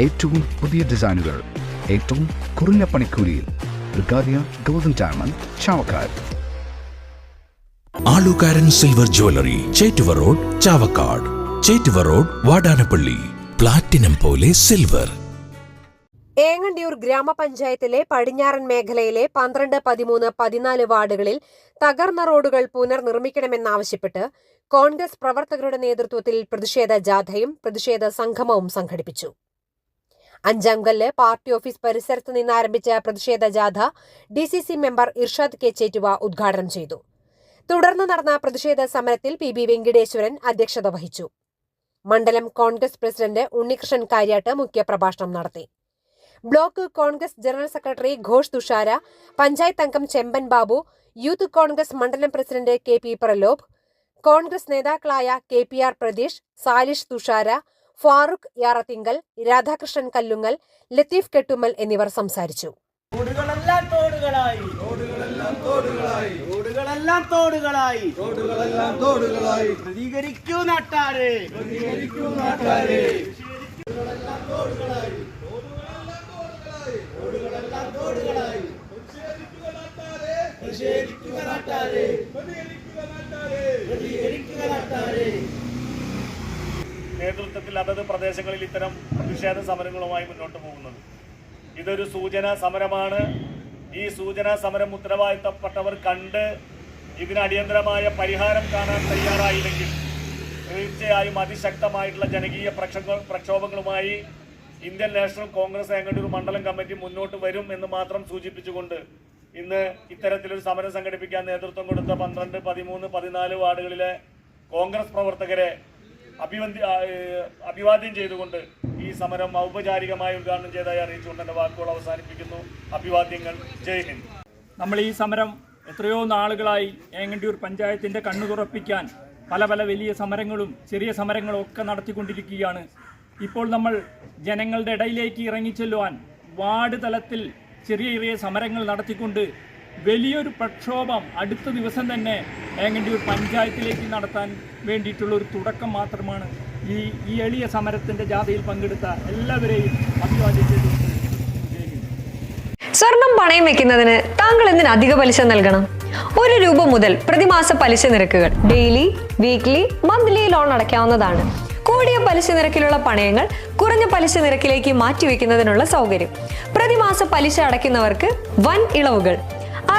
ഏറ്റവും പുതിയ ഡിസൈനുകൾ ഏറ്റവും കുറഞ്ഞ പണിക്കൂലിയിൽ. ബ്രിഗാദിയ golden diamond Chavakkad. Alukkaran silver jewellery Chettuva road Chavakkad. Chettuva road Vadanappally. Platinum പോലെ സിൽവർ. ഏങ്ങണ്ടിയൂർ ഗ്രാമപഞ്ചായത്തിലെ പടിഞ്ഞാറൻ മേഖലയിലെ പന്ത്രണ്ട് പതിമൂന്ന് പതിനാല് വാർഡുകളിൽ തകർന്ന റോഡുകൾ പുനർനിർമ്മിക്കണമെന്നാവശ്യപ്പെട്ട് കോൺഗ്രസ് പ്രവർത്തകരുടെ നേതൃത്വത്തിൽ പ്രതിഷേധ ജാഥയും പ്രതിഷേധ സംഗമവും സംഘടിപ്പിച്ചു. അഞ്ചാംകല്ല് പാർട്ടി ഓഫീസ് പരിസരത്ത് നിന്ന് ആരംഭിച്ച പ്രതിഷേധ ജാഥ D C C member Irshad K Chettuva ഉദ്ഘാടനം ചെയ്തു. തുടർന്ന് നടന്ന പ്രതിഷേധ സമരത്തിൽ പി ബി വെങ്കിടേശ്വരൻ അധ്യക്ഷത വഹിച്ചു. മണ്ഡലം കോൺഗ്രസ് പ്രസിഡന്റ് ഉണ്ണികൃഷ്ണൻ കാര്യാട്ട് മുഖ്യപ്രഭാഷണം നടത്തി. Block Congress general secretary Ghosh Thushara panchayat അംഗം ചെമ്പൻ ബാബു യൂത്ത് കോൺഗ്രസ് മണ്ഡലം president K P Pralobh Congress നേതാക്കളായ K P R Pratheesh Salish Thushara Farooq Yarathinkal Radhakrishnan Kallungal Latheef Kettummal എന്നിവർ സംസാരിച്ചു. തോടുകളെല്ലാം തോടുകളായി. തോടുകളായി. തോടുകളായി. തോടുകളെല്ലാം തോടുകളായി. നേതൃത്വത്തിൽ അതത് പ്രദേശങ്ങളിൽ ഇത്തരം പ്രതിഷേധ സമരങ്ങളുമായി മുന്നോട്ട് പോകുന്നത്. ഇതൊരു സൂചന സമരമാണ്. ഈ സൂചന സമരം ഉത്തരവാദിത്തപ്പെട്ടവർ കണ്ട് ഇതിന് അടിയന്തരമായ പരിഹാരം കാണാൻ തയ്യാറായില്ലെങ്കിൽ തീർച്ചയായും അതിശക്തമായിട്ടുള്ള ജനകീയ പ്രക്ഷോഭ പ്രക്ഷോഭങ്ങളുമായി ഇന്ത്യൻ നാഷണൽ കോൺഗ്രസ് അംഗങ്ങളുടെ ഒരു മണ്ഡലം കമ്മിറ്റി മുന്നോട്ട് വരും എന്ന് മാത്രം സൂചിപ്പിച്ചുകൊണ്ട് ഇന്ന് ഇത്തരത്തിലൊരു സമരം സംഘടിപ്പിക്കാൻ നേതൃത്വം കൊടുത്ത പന്ത്രണ്ട് പതിമൂന്ന് പതിനാല് വാർഡുകളിലെ കോൺഗ്രസ് പ്രവർത്തകരെ ഏഹ്, അഭിവാദ്യം ചെയ്തുകൊണ്ട് ഈ സമരം ഔപചാരികമായി ഉദ്ഘാടനം ചെയ്തതായി അറിയിച്ചുകൊണ്ട് എന്റെ വാക്കുകൾ അവസാനിപ്പിക്കുന്നു. അഭിവാദ്യങ്ങൾ. ജയ് ഹിന്ദ്. നമ്മൾ ഈ സമരം എത്രയോ നാളുകളായി ഏങ്ങണ്ടിയൂർ പഞ്ചായത്തിന്റെ കണ്ണു തുറപ്പിക്കാൻ പല പല വലിയ സമരങ്ങളും ചെറിയ സമരങ്ങളും ഒക്കെ നടത്തിക്കൊണ്ടിരിക്കുകയാണ്. ഇപ്പോൾ നമ്മൾ ജനങ്ങളുടെ ഇടയിലേക്ക് ഇറങ്ങിച്ചെല്ലുവാൻ വാർഡ് തലത്തിൽ ചെറിയ ചെറിയ സമരങ്ങൾ നടത്തിക്കൊണ്ട് വലിയൊരു പ്രക്ഷോഭം അടുത്ത ദിവസം തന്നെ ഏങ്ങണ്ടിയൂർ പഞ്ചായത്തിലേക്ക് നടത്താൻ വേണ്ടിയിട്ടുള്ള ഒരു തുടക്കം മാത്രമാണ് ഈ ഈ എളിയ സമരത്തിന്റെ ജാഥയിൽ പങ്കെടുത്ത എല്ലാവരെയും അഭിവാദ്യം സ്വർണം പണയം വെക്കുന്നതിന് താങ്കൾ എന്തിന് അധിക പലിശ നൽകണം? ഒരു രൂപ മുതൽ പ്രതിമാസ പലിശ നിരക്കുകൾ ഡെയിലി വീക്ക്ലി മന്ത്ലി ലോൺ അടയ്ക്കാവുന്നതാണ്. കൂടിയ പലിശ നിരക്കിലുള്ള പണയങ്ങൾ കുറഞ്ഞ പലിശ നിരക്കിലേക്ക് മാറ്റിവെക്കുന്നതിനുള്ള സൗകര്യം. പ്രതിമാസ പലിശ അടയ്ക്കുന്നവർക്ക് വൻ ഇളവുകൾ.